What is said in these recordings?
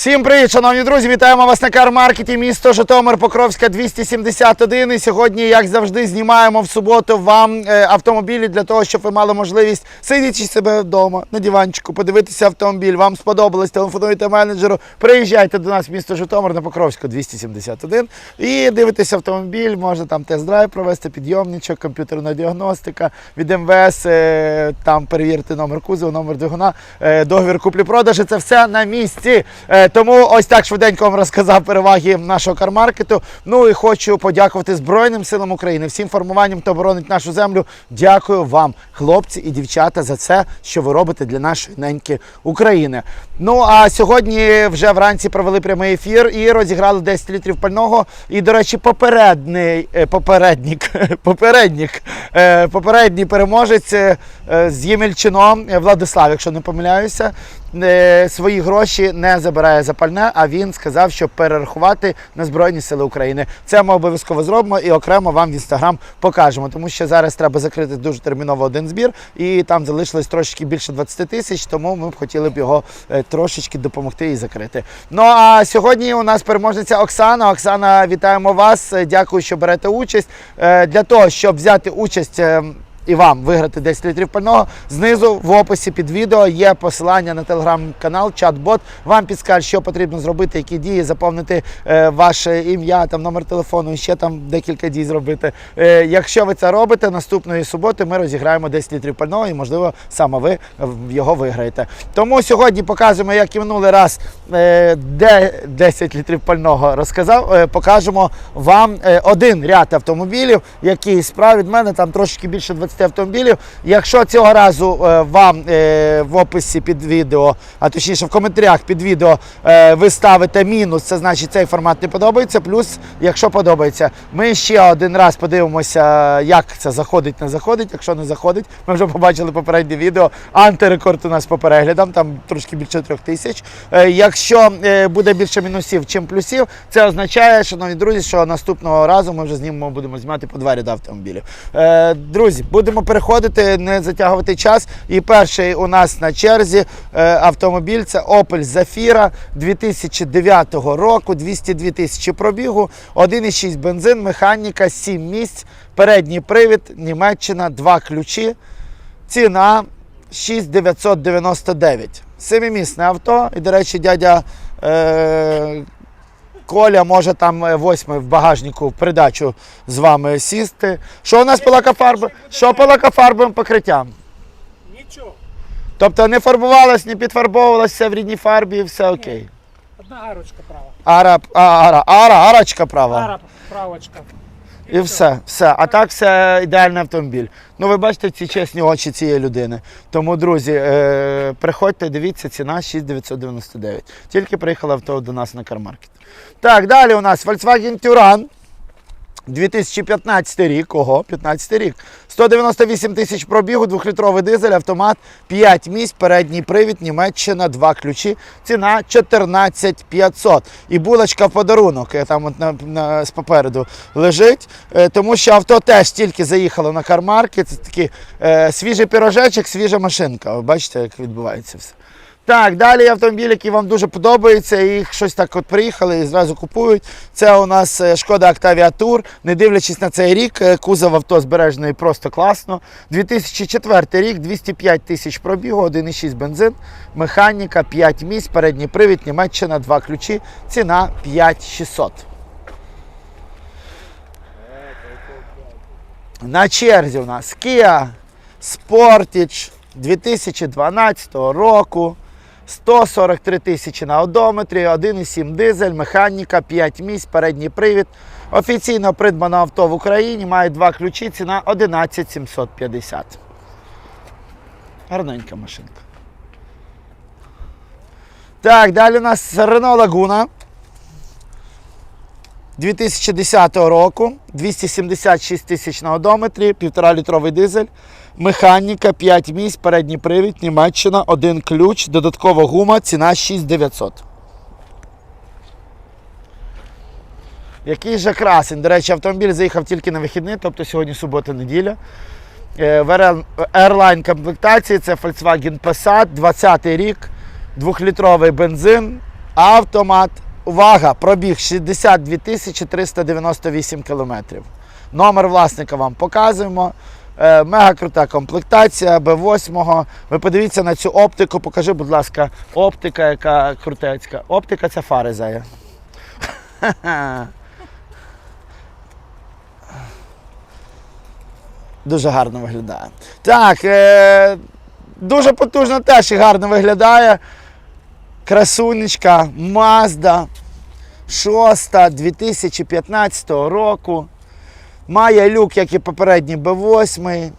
Всім привіт, шановні друзі! Вітаємо вас на кармаркеті місто Житомир Покровська 271. І сьогодні, як завжди, знімаємо в суботу вам е, автомобілі для того, щоб ви мали можливість сидячи себе вдома на диванчику, подивитися автомобіль. Вам сподобалось, телефонуйте менеджеру. Приїжджайте до нас в місто Житомир на Покровську 271 і дивитесь автомобіль. Можна там тест-драйв провести, підйомничок, комп'ютерна діагностика від МВС. е, Там перевірити номер кузова, номер двигуна, е, договір куплі-продажі. Це все на місці. Тому ось так швиденько вам розказав переваги нашого кармаркету. Ну і хочу подякувати Збройним силам України, всім формуванням, хто боронить нашу землю. Дякую вам, хлопці і дівчата, за це, що ви робите для нашої неньки України. Ну а сьогодні вже вранці провели прямий ефір і розіграли 10 літрів пального. І, до речі, попередний е, попередник, попередник, е, попередній переможець е, з Ємельчином Владислав, якщо не помиляюся, свої гроші не забирає за пальне, а він сказав, що перерахувати на Збройні Сили України. Це ми обов'язково зробимо і окремо вам в інстаграм покажемо, тому що зараз треба закрити дуже терміново один збір, і там залишилось трошечки більше 20 тисяч, тому ми б хотіли б його е, трошечки допомогти і закрити. Ну а сьогодні у нас переможниця Оксана. Оксана, вітаємо вас. Дякую, що берете участь. Е, Для того, щоб взяти участь. І вам виграти 10 літрів пального. Знизу в описі під відео є посилання на телеграм-канал, чат-бот. Вам підскаже, що потрібно зробити, які дії, заповнити е, ваше ім'я, там номер телефону, і ще там декілька дій зробити. Е, якщо ви це робите, наступної суботи ми розіграємо 10 літрів пального і, можливо, саме ви його виграєте. Тому сьогодні показуємо, як і минулий раз, е, де 10 літрів пального розказав. Е, покажемо вам е, один ряд автомобілів, який справа від мене там трошки більше 20 автомобілів. Якщо цього разу е, вам е, в описі під відео, а точніше в коментарях під відео е, ви ставите мінус, це значить цей формат не подобається. Плюс, якщо подобається, ми ще один раз подивимося, як це заходить, не заходить. Якщо не заходить, ми вже побачили попереднє відео. Антирекорд у нас по переглядам, там трошки більше трьох тисяч. Якщо буде більше мінусів, чим плюсів, це означає, шановні друзі, що наступного разу ми вже знімемо, будемо знімати по два ряди автомобілів. Друзі, будемо переходити, не затягувати час. І перший у нас на черзі е, автомобіль це Opel Zafira 2009 року, 202 тисячі пробігу, 1,6 бензин, механіка, 7 місць, передній привід, Німеччина, два ключі. Ціна 6999. Семимісне авто. І, до речі, дядя е, Коля може там восьми восьмий в багажнику в придачу з вами сісти. Що у нас по? Що по лакофарбовим покриттям? Нічого. Тобто не фарбувалось, не підфарбовувалось, все в рідній фарбі і все окей. Одна арочка права. Ара, а, ара, ара, арочка права. Ара правочка. І все, все. А так все ідеальний автомобіль. Ну, ви бачите ці чесні очі цієї людини. Тому, друзі, е, приходьте, дивіться, ціна 6999. Тільки приїхало авто до нас на кармаркет. Так, далі у нас Volkswagen Touran. 2015 рік, ого, 15 рік. 198 тисяч пробігу, 2-літровий дизель, автомат, 5 місць, передній привід, Німеччина, 2 ключі. Ціна 14 500. І булочка в подарунок, е, там от на, на, попереду лежить. Е, тому що авто теж тільки заїхало на кармаркет. Це такий е, свіжий пірожечок, свіжа машинка. Ви бачите, як відбувається все. Так, далі автомобіль, який вам дуже подобається, їх щось так от приїхали і зразу купують. Це у нас е, шкода Octavia Tour. Не дивлячись на цей рік, е, кузов авто збережений просто класно. 2004 рік, 205 тисяч пробігу, 1,6 бензин, механіка, 5 місць, передній привід, Німеччина, 2 ключі, ціна 5600. На черзі у нас Kia Sportage 2012 року. 143 тисячі на одометрі, 1,7 дизель, механіка, 5 місць, передній привід. Офіційно придбано авто в Україні, має два ключі, ціна 11 750. Гарненька машинка. Так, далі у нас Renault Laguna 2010 року, 276 тисяч на одометрі, 1,5 літровий дизель, механіка, 5 місць, передній привід, Німеччина, один ключ, додаткова гума, ціна 6900. Який же красень. До речі, автомобіль заїхав тільки на вихідні, тобто сьогодні субота-неділя. Е, В Airline комплектації це Volkswagen Passat, 20 й рік, 2-літровий бензин, Автомат. Увага! Пробіг 62 тисячі 398 кілометрів. Номер власника вам показуємо. Е, мега крута комплектація Б8. Ви подивіться на цю оптику. Покажи, будь ласка, оптика, яка крутецька. Оптика це фари зая. Дуже гарно виглядає. Так, е, дуже потужно теж і гарно виглядає. Красунечка Mazda 6 2015 року. Має люк, як і попередній B8.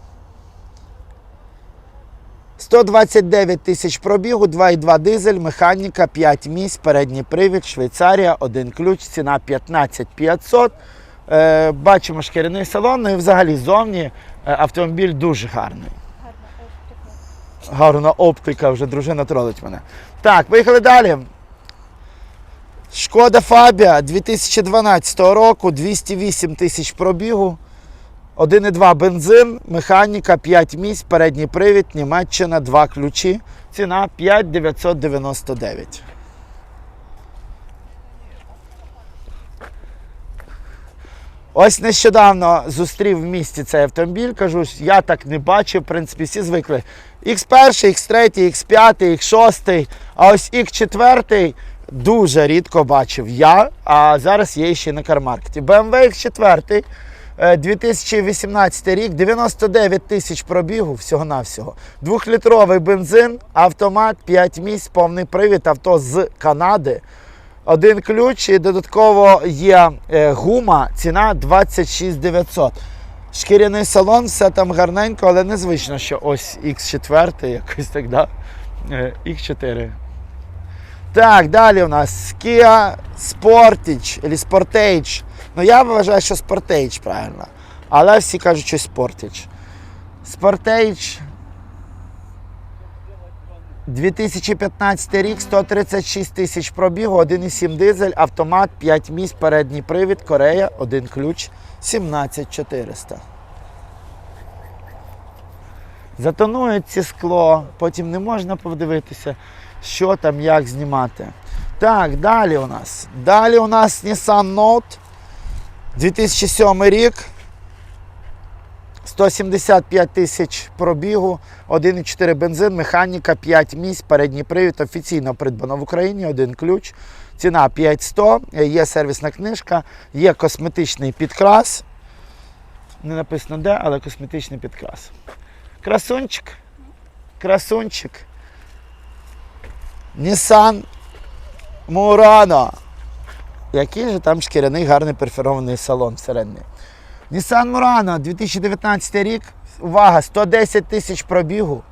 129 тисяч пробігу, 2,2 дизель, механіка, 5 місць, передній привід, Швейцарія, один ключ, ціна 15 500. Е, бачимо шкіряний салон, ну і взагалі ззовні е, автомобіль дуже гарний. Гарна оптика, вже дружина тролить мене. Так, поїхали далі. Шкода Фабія 2012 року, 208 тисяч пробігу, 1,2 бензин, механіка, 5 місць, передній привід, Німеччина, 2 ключі. Ціна 5999. Ось нещодавно зустрів в місті цей автомобіль. Кажу, я так не бачив, в принципі, всі звикли. X1, X3, X5, X6, а ось X4 дуже рідко бачив я, а зараз є ще на кармаркеті. BMW X4 е, 2018 рік, 99 тисяч пробігу всього-навсього. Двохлітровий бензин, автомат, 5 місць, повний привід, авто з Канади. Один ключ і додатково є е, гума, ціна 26 900. Шкіряний салон, все там гарненько, але незвично, що ось X4 якось так, да? Е, X4. Так, далі у нас Kia Sportage або Sportage. Ну я вважаю, що Sportage правильно. Але всі кажуть, що Sportage. Sportage 2015 рік, 136 тисяч пробігу, 1,7 дизель, автомат, 5 місць, передній привід, Корея, один ключ, 17400. Затонують ці скло, потім не можна подивитися, що там, як знімати. Так, далі у нас. Далі у нас Nissan Note 2007 рік. 175 тисяч пробігу, 1,4 бензин, механіка, 5 місць, передній привід, офіційно придбано в Україні, один ключ. Ціна 5100, є сервісна книжка, є косметичний підкрас. Не написано де, але косметичний підкрас. Красунчик. Красунчик. Nissan Murano. Який же там шкіряний гарний перфорований салон всередині. Nissan Murano 2019 рік. Увага, 110 тисяч пробігу.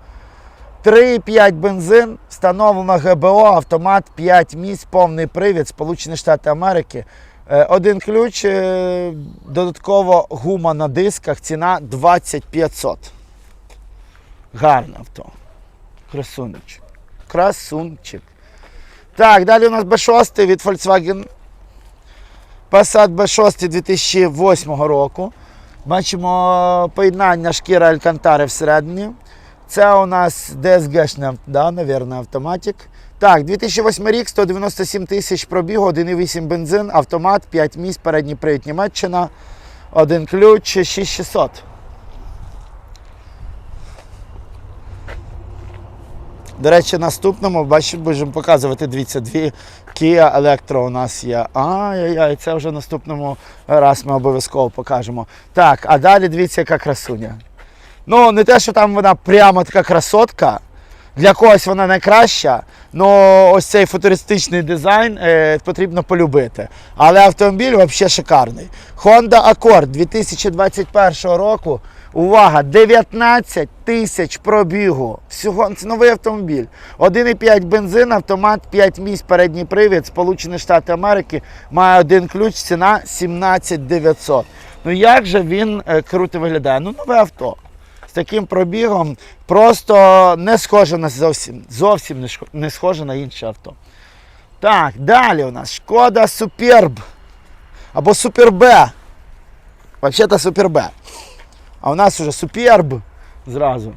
3,5 бензин, встановлено ГБО, автомат, 5 місць, повний привід, Сполучені Штати Америки. Е, Один ключ, е, додатково гума на дисках, ціна 2500. Гарне авто. Красунчик. Красунчик. Так, далі у нас B6 від Volkswagen Passat B6 2008 року. Бачимо поєднання шкіра Алькантари всередині. Це у нас DSG, да, навірно, автоматик. Так, 2008 рік, 197 тисяч пробігу, 1,8 бензин, автомат, 5 місць, передній привід Німеччина, один ключ, 6600. До речі, наступному, бачите, будемо показувати, дивіться, дві Kia Electro у нас є. Ай-яй-яй, це вже наступному раз ми обов'язково покажемо. Так, а далі дивіться, яка красуня. Ну, не те, що там вона прямо така красотка. Для когось вона найкраща, але ось цей футуристичний дизайн е, потрібно полюбити. Але автомобіль взагалі шикарний. Honda Accord 2021 року. Увага! 19 тисяч пробігу. Всього це новий автомобіль. 1,5 бензин, автомат, 5 місць, передній привід, Сполучені Штати Америки. Має один ключ, ціна 17 900. Ну як же він е, круто виглядає? Ну, нове авто з таким пробігом просто не схоже на зовсім, зовсім не схоже на інше авто. Так, далі у нас Шкода Superb або Super B. Взагалі Super B. А у нас уже Superb зразу.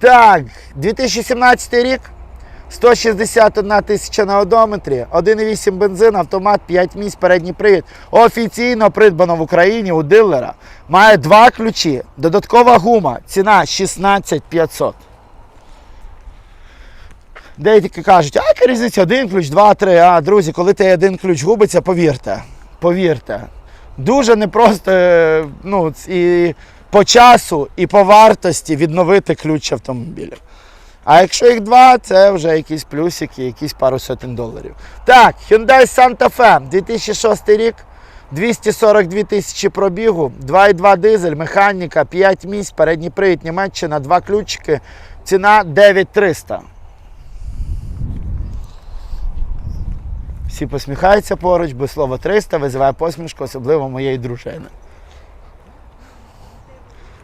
Так, 2017 рік. 161 тисяча на одометрі, 1,8 бензин, автомат, 5 місць, передній привід. Офіційно придбано в Україні у дилера. Має два ключі. Додаткова гума. Ціна 16 500. Деякі кажуть, а яка різниця, один ключ, два, три. А, друзі, коли той один ключ губиться, повірте, повірте. Дуже непросто е, ну, і по часу, і по вартості відновити ключ автомобіля. А якщо їх два, це вже якісь плюсики, якісь пару сотень доларів. Так, Hyundai Santa Fe, 2006 рік, 242 тисячі пробігу, 2,2 дизель, механіка, 5 місць, передній привід, Німеччина, два ключики, ціна 9300. Всі посміхаються поруч, бо слово 300 визиває посмішку, особливо моєї дружини.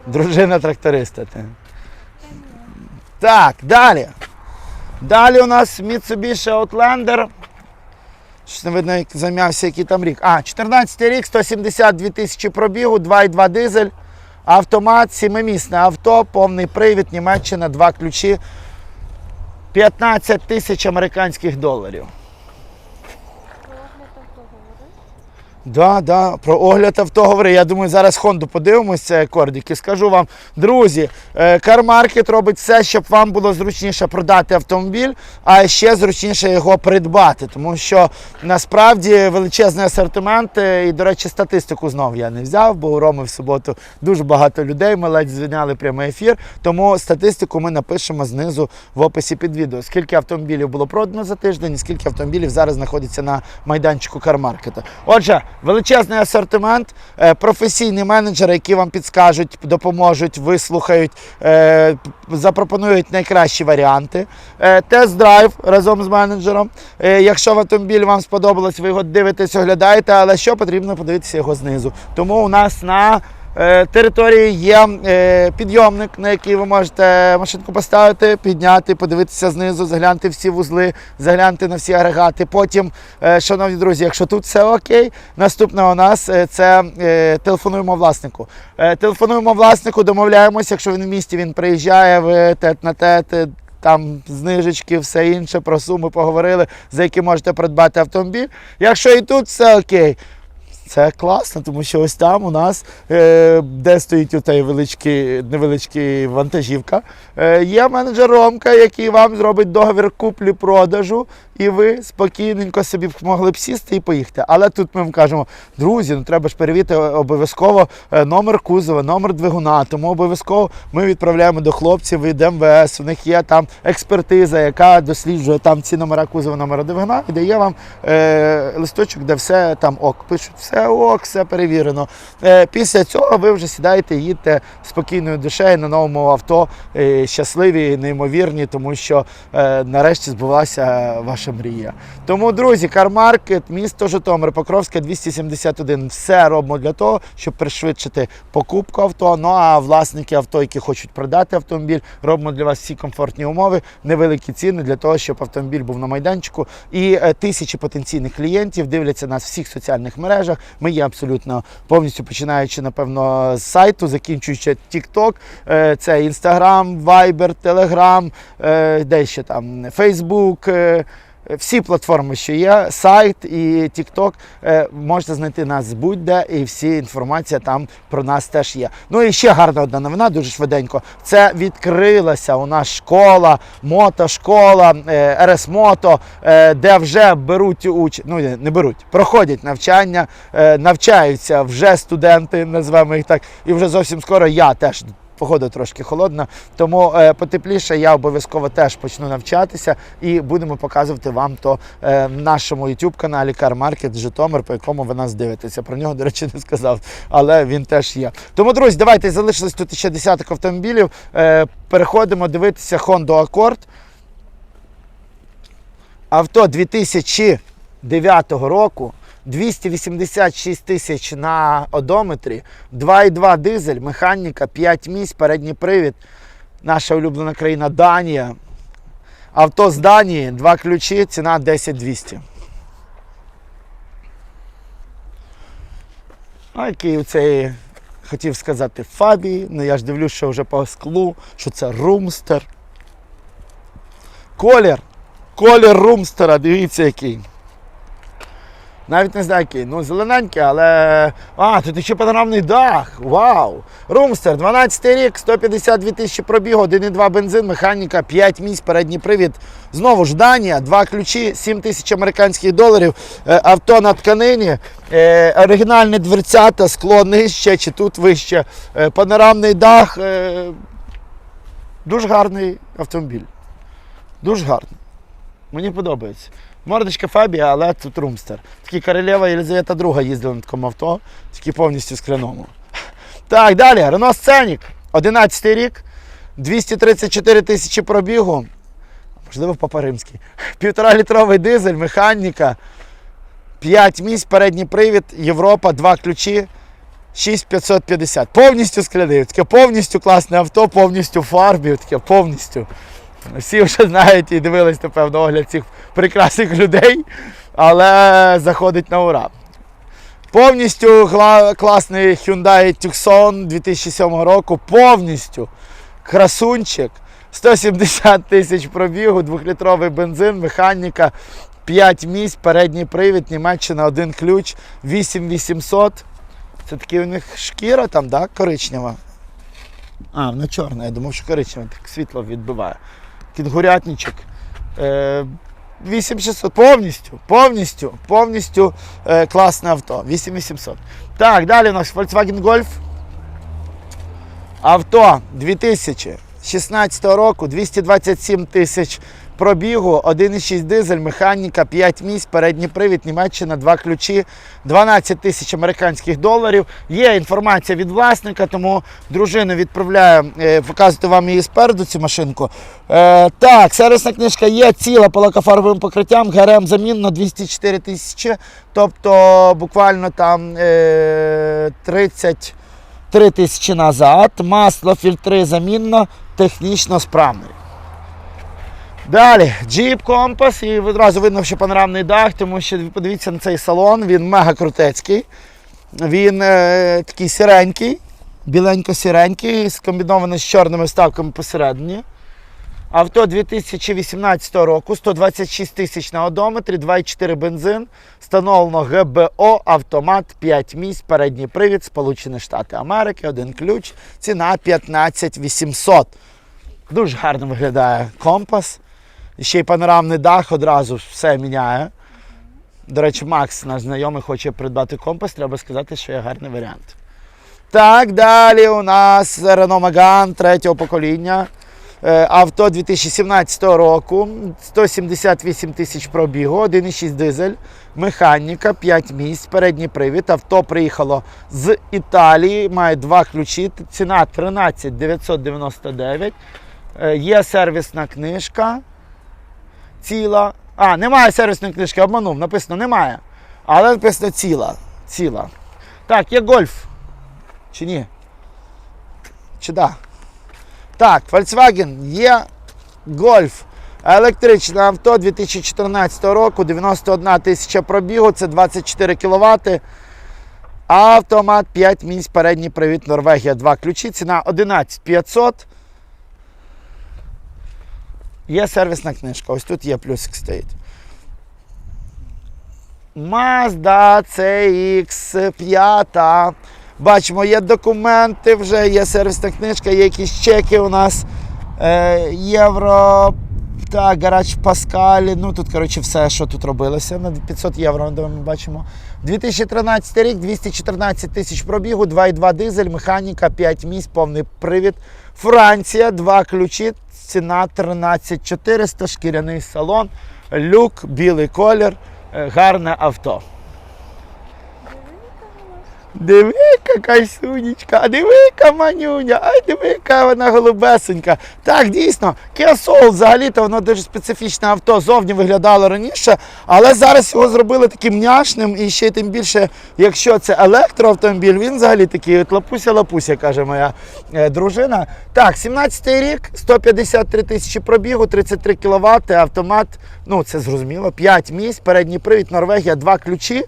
Дружина тракториста. Так, далі. Далі у нас Mitsubishi Outlander. Щось не видно, як займався, який там рік. А, 14 рік, 172 тисячі пробігу, 2,2 дизель, автомат, сімимісне авто, повний привід, Німеччина, два ключі. 15 тисяч американських доларів. Да, да, про огляд авто говори. Я думаю, зараз Хонду подивимося і скажу вам, друзі, CarMarket робить все, щоб вам було зручніше продати автомобіль, а ще зручніше його придбати. Тому що насправді величезний асортимент. е, І, до речі, статистику знов я не взяв, бо у Роми в суботу дуже багато людей. Ми ледь звільняли прямий ефір. Тому статистику ми напишемо знизу в описі під відео. Скільки автомобілів було продано за тиждень, і скільки автомобілів зараз знаходиться на майданчику CarMarket. Отже, величезний асортимент, е, професійні менеджери, які вам підскажуть, допоможуть, вислухають, е, запропонують найкращі варіанти. Е, Тест-драйв разом з менеджером. Якщо в автомобіль вам сподобалось, ви його дивитесь, оглядаєте, але що потрібно подивитися його знизу. Тому у нас на території є е, підйомник, на який ви можете машинку поставити, підняти, подивитися знизу, заглянути всі вузли, заглянути на всі агрегати. Потім, е, шановні друзі, якщо тут все окей, наступне у нас е, це е, телефонуємо власнику. Е, Телефонуємо власнику, домовляємося, якщо він в місті він приїжджає, ви тет на тет. е, Там знижечки, все інше, про суми поговорили, за які можете придбати автомобіль. Якщо і тут все окей, це класно, тому що ось там у нас, е, де стоїть отай величкий, невеличкий вантажівка, е, є менеджер Ромка, який вам зробить договір куплі-продажу, і ви спокійненько собі могли б сісти і поїхати. Але тут ми вам кажемо, друзі, ну треба ж перевірити обов'язково е, номер кузова, номер двигуна. Тому обов'язково ми відправляємо до хлопців від МВС. У них є там експертиза, яка досліджує там ці номера кузова, номера двигуна, і дає вам е, листочок, де все там ок. Пишуть, все ок, все перевірено. Е, після цього ви вже сідаєте, їдете спокійною душею на новому авто, е, щасливі, неймовірні, тому що е, нарешті збулася ваша мрія. Тому, друзі, кармаркет, місто Житомир, Покровська 271. Все робимо для того, щоб пришвидшити покупку авто. Ну а власники авто, які хочуть продати автомобіль, робимо для вас всі комфортні умови, невеликі ціни для того, щоб автомобіль був на майданчику. І е, тисячі потенційних клієнтів дивляться нас всіх соціальних мережах. Ми є абсолютно повністю починаючи, напевно, з сайту, закінчуючи TikTok, е, це Instagram, Viber, Telegram, е, де ще там Facebook. Всі платформи, що є, сайт і TikTok, е, можете знайти нас будь-де, і всі інформація там про нас теж є. Ну і ще гарна одна новина, дуже швиденько. Це відкрилася у нас школа, мотошкола, е, РС Мото, е, де вже беруть уч... ну не беруть, проходять навчання, навчаються вже студенти, назвемо їх так, і вже зовсім скоро я теж. Погода трошки холодна, тому е, потепліше я обов'язково теж почну навчатися і будемо показувати вам то е, нашому youtube каналі Car Market Житомир, по якому ви нас дивитеся. Про нього, до речі, не сказав, але він теж є. Тому, друзі, давайте залишилось тут ще десяток автомобілів. Е, переходимо дивитися Honda Accord. Авто 2009 року. 286 тисяч на одометрі, 2,2 дизель, механіка, 5 місць, передній привід. Наша улюблена країна Данія. Авто з Данії, два ключі, ціна 10 200. А який оцей, хотів сказати, Фабі, ну я ж дивлюсь, що вже по склу, що це румстер. Колір Колір румстера, дивіться який. Навіть не знаю який. Ну, зелененький, але. А, тут ще панорамний дах. Вау! Румстер, 12 рік, 152 тисячі пробігу, 1,2 бензин, механіка, 5 місць, передній привід. Знову ж Данія, два ключі, 7 тисяч американських доларів, е, авто на тканині, е, оригінальне дверцята, скло нижче чи тут вище, е, панорамний дах. Дуже гарний автомобіль. Дуже гарний. Мені подобається. Мордочка Фабія, але тут румстер. Такий королева Єлизавета II їздила на такому авто, тільки повністю скляному. Так, далі. Renault Scenic, 11 рік, 234 тисячі пробігу. Можливо, Папа Римський. Півтора літровий дизель, механіка, 5 місць, передній привід, Європа, 2 ключі, 6550. Повністю скляний. Таке повністю класне авто, повністю в фарбі, таке повністю. Всі вже знають і дивились, напевно, огляд цих прекрасних людей, але заходить на ура. Повністю класний Hyundai Tucson 2007 року, повністю красунчик, 170 тисяч пробігу, 2-літровий бензин, механіка, 5 місць, передній привід, Німеччина, один ключ, 8800. Це такі у них шкіра там, да, коричнева. А, вона чорна, я думав, що коричнева, так світло відбиває. Кінгурятничок. Е, 8600 повністю, повністю, повністю е, класне авто. 8800. Так, далі у нас Volkswagen Golf. Авто 2016 року, 227 тисяч пробігу, 1,6 дизель, механіка, 5 місць, передній привід, Німеччина, 2 ключі, 12 тисяч американських доларів. Є інформація від власника, тому дружину відправляю е, показувати вам її спереду, цю машинку. Е, так, сервісна книжка є ціла по лакофарбовим покриттям, ГРМ замінно 204 тисячі, тобто буквально там е, 30 3 тисячі назад. Масло, фільтри замінно, технічно справний. Далі, Jeep Compass, і одразу видно, що панорамний дах, тому що подивіться на цей салон, він мега крутецький. Він е, такий сіренький, біленько-сіренький, скомбінований з чорними вставками посередині. Авто 2018 року, 126 тисяч на одометрі, 2,4 бензин, встановлено ГБО, автомат, 5 місць, передній привід, Сполучені Штати Америки, один ключ, ціна 15 800. Дуже гарно виглядає компас. Ще й панорамний дах одразу все міняє. До речі, Макс, наш знайомий, хоче придбати компас, треба сказати, що є гарний варіант. Так, далі у нас Renault Megane третього покоління. Е, Авто 2017 року, 178 тисяч пробігу, 1,6 дизель, механіка, 5 місць, передній привід. Авто приїхало з Італії, має два ключі, ціна 13 999. Е, Є сервісна книжка ціла. А, немає сервісної книжки, обманув, написано немає. Але написано ціла. ціла. Так, є гольф. Чи ні? Чи да? Так, Volkswagen є Golf. Електричне авто 2014 року, 91 тисяча пробігу, це 24 кВт. Автомат 5 місць, передній привід Норвегія, 2 ключі, ціна 11 500. Є сервісна книжка, ось тут є плюсик стоїть. Mazda CX5. Бачимо, є документи вже, є сервісна книжка, є якісь чеки у нас. Е, євро. Так, гараж Паскалі. Ну тут, коротше, все, що тут робилося. На 500 євро ми бачимо. 2013 рік, 214 тисяч пробігу, 2,2 дизель, механіка, 5 місць, повний привід. Франція, 2 ключі, ціна 13 400, шкіряний салон, люк, білий колір, е, гарне авто. Диви-ка, кайсунечка, а диви-ка, манюня, ай диви-ка, вона голубесенька. Так, дійсно, Kia Soul взагалі-то воно дуже специфічне авто, зовні виглядало раніше, але зараз його зробили таким няшним і ще тим більше, якщо це електроавтомобіль, він взагалі такий лапуся-лапуся, каже моя е, дружина. Так, 17-й рік, 153 тисячі пробігу, 33 кВт, автомат, ну це зрозуміло, 5 місць, передній привід, Норвегія, 2 ключі.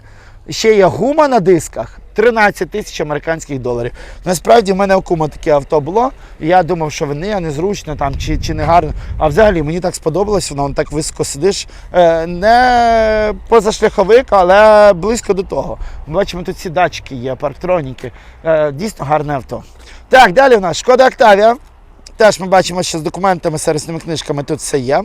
Ще є гума на дисках 13 тисяч американських доларів. Насправді в мене у кума таке авто було. і Я думав, що вони незручно там чи, чи не гарно. А взагалі мені так сподобалось, воно так високо сидиш. Е, не позашляховик, але близько до того. Ми бачимо, тут ці датчики є, парктроніки. Е, дійсно гарне авто. Так, далі у нас Шкода Октавія. Теж ми бачимо, що з документами, сервісними книжками тут все є.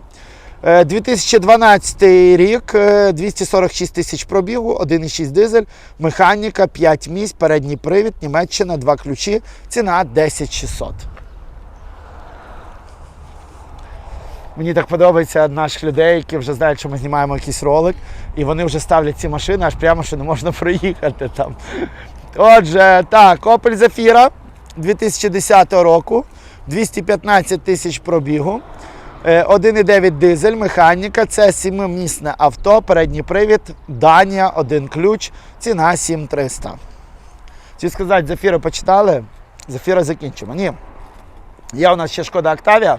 Е, 2012 рік, е, 246 тисяч пробігу, 1,6 дизель, механіка, 5 місць, передній привід, Німеччина, 2 ключі, ціна 10 600. Мені так подобається наших людей, які вже знають, що ми знімаємо якийсь ролик, і вони вже ставлять ці машини, аж прямо що не можна проїхати там. Отже, так, Opel Zafira 2010 року, 215 тисяч пробігу. Е, 1,9 дизель, механіка, це 7-місне авто, передній привід, Данія, один ключ, ціна 7300. Ці сказати, Зафіра почитали? Зафіра закінчимо. Ні. Є у нас ще шкода Октавія.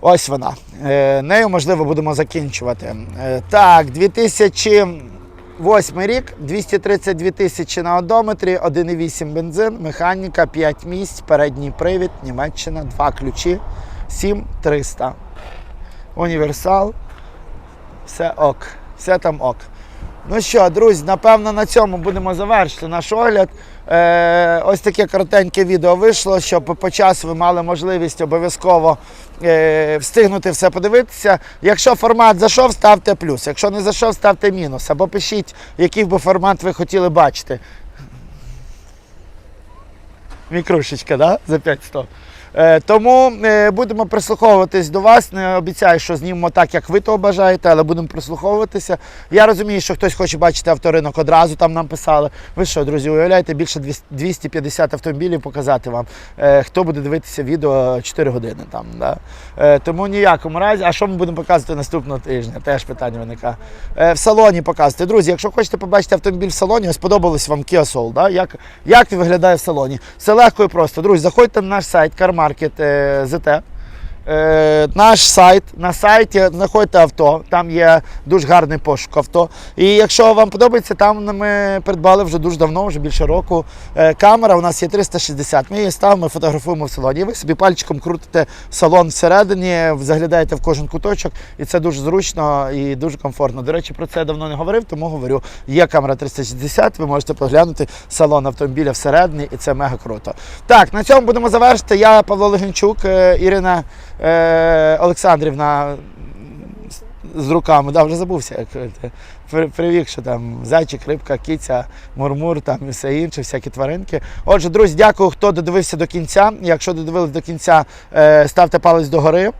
Ось вона. Е, нею, можливо, будемо закінчувати. Е, так, 2008 рік, 232 тисячі на одометрі, 1,8 бензин, механіка, 5 місць, передній привід, Німеччина, 2 ключі, 7300. Універсал. Все ок. Все там ок. Ну що, друзі, напевно, на цьому будемо завершити наш огляд. Е, ось таке коротеньке відео вийшло, щоб по часу ви мали можливість обов'язково е, встигнути все подивитися. Якщо формат зайшов, ставте плюс. Якщо не зайшов, ставте мінус. Або пишіть, який би формат ви хотіли бачити. Мікрушечка, да? За 500. Е, тому е, будемо прислуховуватись до вас. Не обіцяю, що знімемо так, як ви того бажаєте, але будемо прислуховуватися. Я розумію, що хтось хоче бачити авторинок одразу, там нам писали. Ви що, друзі, уявляєте, більше 250 автомобілів показати вам. Е, хто буде дивитися відео 4 години там. Да? Тому ніякому разі. А що ми будемо показувати наступного тижня? Теж питання виникає. В салоні показувати. Друзі, якщо хочете побачити автомобіль в салоні, сподобалось вам Kia Soul, да? як, як виглядає в салоні. Все легко і просто. Друзі, заходьте на наш сайт market e, ZT Е, наш сайт. На сайті знаходите авто, там є дуже гарний пошук авто. І якщо вам подобається, там ми придбали вже дуже давно, вже більше року. Е, камера у нас є 360. Ми її ставимо, фотографуємо в салоні. Ви собі пальчиком крутите салон всередині, заглядаєте в кожен куточок, і це дуже зручно і дуже комфортно. До речі, про це я давно не говорив, тому говорю. Є камера 360, ви можете поглянути салон автомобіля всередині, і це мега круто. Так, на цьому будемо завершити. Я Павло Легенчук, е, Ірина е, Олександрівна з руками, да, вже забувся, як привік, що там зайчик, рибка, киця, мурмур там і все інше, всякі тваринки. Отже, друзі, дякую, хто додивився до кінця. Якщо додивились до кінця, е, ставте палець догори.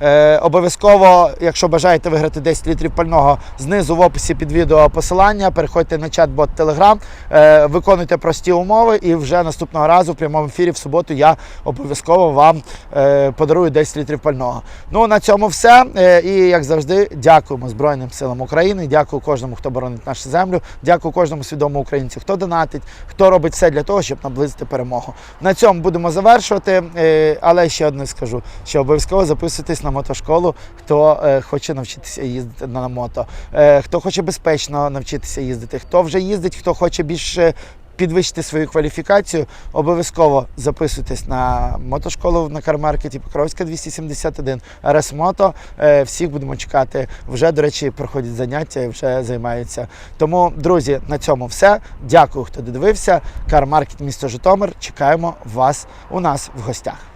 Е, обов'язково, якщо бажаєте виграти 10 літрів пального, знизу в описі під відео посилання, переходьте на чат-бот Telegram, е, виконуйте прості умови, і вже наступного разу в прямому ефірі в суботу я обов'язково вам е, подарую 10 літрів пального. Ну на цьому все. І як завжди, дякуємо Збройним силам України. Дякую кожному, хто боронить нашу землю. Дякую кожному свідомому українцю, хто донатить, хто робить все для того, щоб наблизити перемогу. На цьому будемо завершувати. Але ще одне скажу, що обов'язково записуйтесь на мотошколу, хто е, хоче навчитися їздити на мото, е, хто хоче безпечно навчитися їздити, хто вже їздить, хто хоче більше. Підвищити свою кваліфікацію, обов'язково записуйтесь на мотошколу на кармаркеті Покровська 271 РС Мото. Е, Всіх будемо чекати. Вже, до речі, проходять заняття і вже займаються. Тому, друзі, на цьому все. Дякую, хто додивився. Кармаркет місто Житомир. Чекаємо вас у нас в гостях.